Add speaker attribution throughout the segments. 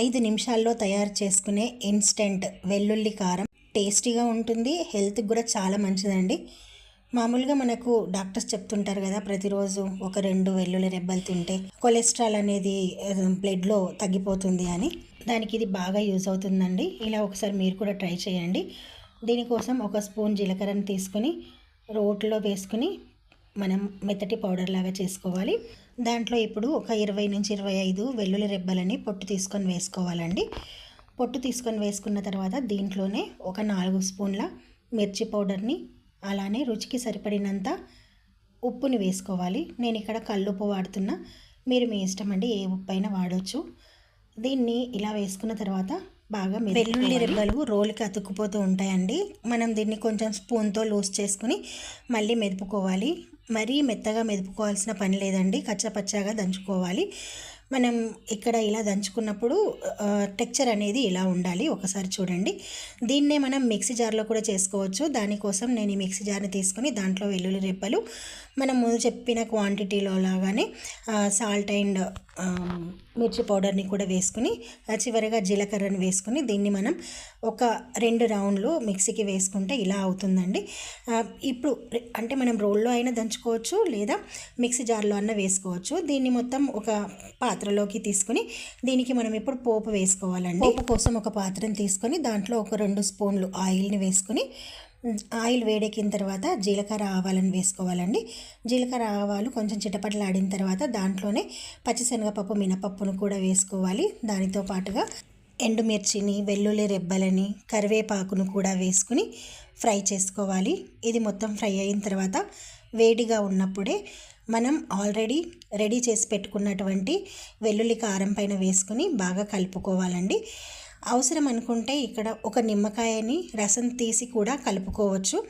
Speaker 1: ఐదు నిమిషాల్లో తయారు చేసుకునే ఇన్స్టెంట్ వెల్లుల్లి కారం టేస్టీగా ఉంటుంది హెల్త్కి కూడా చాలా మంచిదండి. మామూలుగా మనకు డాక్టర్స్ చెప్తుంటారు కదా ప్రతిరోజు ఒక రెండు వెల్లుల్లి రెబ్బలు తింటే కొలెస్ట్రాల్ అనేది బ్లడ్లో తగ్గిపోతుంది అని. దానికి ఇది బాగా యూజ్ అవుతుందండి. ఇలా ఒకసారి మీరు కూడా ట్రై చేయండి. దీనికోసం ఒక స్పూన్ జీలకర్రను తీసుకుని రోట్లో వేసుకుని మనం మెత్తటి పౌడర్ లాగా చేసుకోవాలి. దాంట్లో ఇప్పుడు ఒక ఇరవై నుంచి ఇరవై ఐదు వెల్లుల్లి రెబ్బలని పొట్టు తీసుకొని వేసుకోవాలండి. పొట్టు తీసుకొని వేసుకున్న తర్వాత దీంట్లోనే ఒక నాలుగు స్పూన్ల మిర్చి పౌడర్ని అలానే రుచికి సరిపడినంత ఉప్పుని వేసుకోవాలి. నేను ఇక్కడ కల్లుప్పు వాడుతున్నా. మీరు మీ ఇష్టం అండి ఏ ఉప్పు అయినా వాడవచ్చు దీన్ని ఇలా వేసుకున్న తర్వాత బాగా వెల్లుల్లి రెబ్బలు రోలుకి అతుక్కుపోతూ ఉంటాయండి. మనం దీన్ని కొంచెం స్పూన్తో లూజ్ చేసుకుని మళ్ళీ మెదుపుకోవాలి. మరీ మెత్తగా మెదుపుకోవాల్సిన పని లేదండి. కచ్చపచ్చగా దంచుకోవాలి. మనం ఇక్కడ ఇలా దంచుకున్నప్పుడు టెక్చర్ అనేది ఇలా ఉండాలి. ఒకసారి చూడండి. దీన్నే మనం మిక్సీ జార్లో కూడా చేసుకోవచ్చు. దానికోసం నేను ఈ మిక్సీ జార్ని తీసుకొని దాంట్లో వెల్లుల్లి రెప్పలు మనం ముందు చెప్పిన క్వాంటిటీలో లాగానే సాల్ట్ అండ్ మిర్చి పౌడర్ని కూడా వేసుకుని చివరిగా జీలకర్రని వేసుకుని దీన్ని మనం ఒక రెండు రౌండ్లు మిక్సీకి వేసుకుంటే ఇలా అవుతుందండి. ఇప్పుడు అంటే మనం రోల్లో అయినా దంచుకోవచ్చు లేదా మిక్సీ జార్లో అన్న వేసుకోవచ్చు. దీన్ని మొత్తం ఒక పాత్రలోకి తీసుకుని దీనికి మనం ఇప్పుడు పోపు వేసుకోవాలండి. పోపు కోసం ఒక పాత్రను తీసుకొని దాంట్లో ఒక రెండు స్పూన్లు ఆయిల్ని వేసుకొని ఆయిల్ వేడెక్కిన తర్వాత జీలకర్ర ఆవాలను వేసుకోవాలండి. జీలకర్ర ఆవాలు కొంచెం చిటపటలాడిన తర్వాత దాంట్లోనే పచ్చిశనగపప్పు మినపప్పును కూడా వేసుకోవాలి. దానితో పాటుగా ఎండుమిర్చిని వెల్లుల్లి రెబ్బలని కరివేపాకును కూడా వేసుకుని ఫ్రై చేసుకోవాలి. ఇది మొత్తం ఫ్రై అయిన తర్వాత వేడిగా ఉన్నప్పుడే మనం ఆల్రెడీ రెడీ చేసి పెట్టుకున్నటువంటి వెల్లుల్లి కారం పైన వేసుకుని బాగా కలుపుకోవాలండి. అవసరం అనుకుంటే ఇక్కడ ఒక నిమ్మకాయని రసం తీసి కూడా కలుపుకోవచ్చు.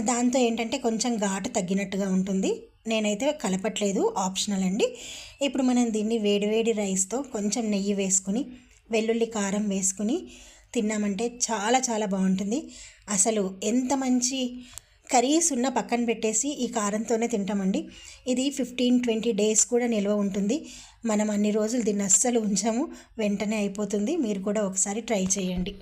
Speaker 1: దాంతో ఏంటంటే కొంచెం ఘాటు తగ్గినట్టుగా ఉంటుంది. నేనైతే కలపట్లేదు ఆప్షనల్ అండి. ఇప్పుడు మనం దీన్ని వేడివేడి రైస్తో కొంచెం నెయ్యి వేసుకుని వెల్లుల్లి కారం వేసుకుని తిన్నామంటే చాలా చాలా బాగుంటుంది. అసలు ఎంత మంచి కర్రీస్ ఉన్న పక్కన పెట్టేసి ఈ కారంతోనే తింటామండి. ఇది ఫిఫ్టీన్ ట్వంటీ డేస్ కూడా నిల్వ ఉంటుంది. మనం అన్ని రోజులు దీన్ని అస్సలు ఉంచాము. వెంటనే అయిపోతుంది. మీరు కూడా ఒకసారి ట్రై చేయండి.